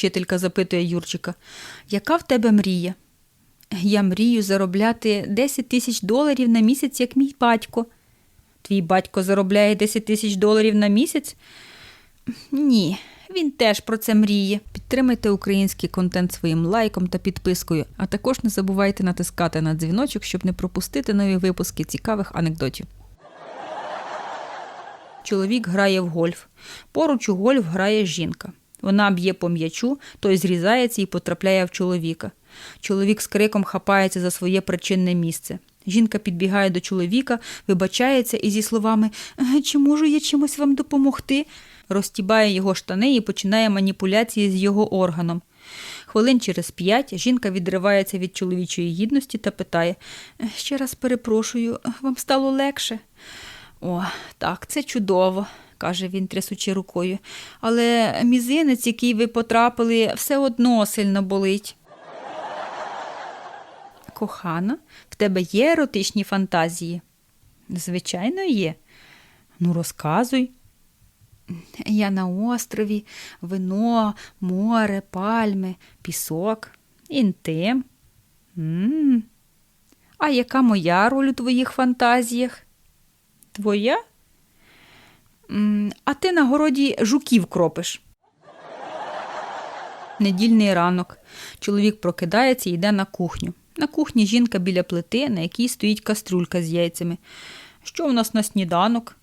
вчителька запитує Юрчика, яка в тебе мрія? Я мрію заробляти 10 тисяч доларів на місяць, як мій батько. Твій батько заробляє 10 тисяч доларів на місяць? Ні, він теж про це мріє. Підтримайте український контент своїм лайком та підпискою, а також не забувайте натискати на дзвіночок, щоб не пропустити нові випуски цікавих анекдотів. Чоловік грає в гольф. Поруч у гольф грає жінка. Вона б'є по м'ячу, той зрізається і потрапляє в чоловіка. Чоловік з криком хапається за своє причинне місце. Жінка підбігає до чоловіка, вибачається і зі словами «Е, Чи можу я чимось вам допомогти? розтібає його штани і починає маніпуляції з його органом. Хвилин через п'ять жінка відривається від чоловічої гідності та питає «Е, Ще раз перепрошую, вам стало легше? О, так, це чудово, каже він, трясучи рукою. Але мізинець, який ви потрапили, все одно сильно болить. Кохана, в тебе є еротичні фантазії? Звичайно, є. Ну, розказуй. Я на острові, вино, море, пальми, пісок, інтим. м А яка моя роль у твоїх фантазіях? Твоя? А ти на городі жуків кропиш. Недільний ранок. Чоловік прокидається і йде на кухню. На кухні жінка біля плити, на якій стоїть каструлька з яйцями. Що в нас на сніданок?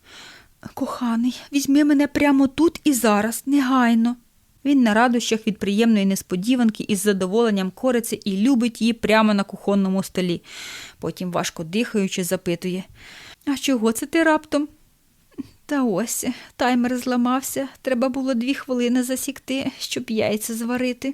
Коханий, візьми мене прямо тут і зараз, негайно. Він на радощах від приємної несподіванки із задоволенням кориться і любить її прямо на кухонному столі. Потім, важко дихаючи, запитує А чого це ти раптом? Та ось, таймер зламався, треба було дві хвилини засікти, щоб яйця зварити.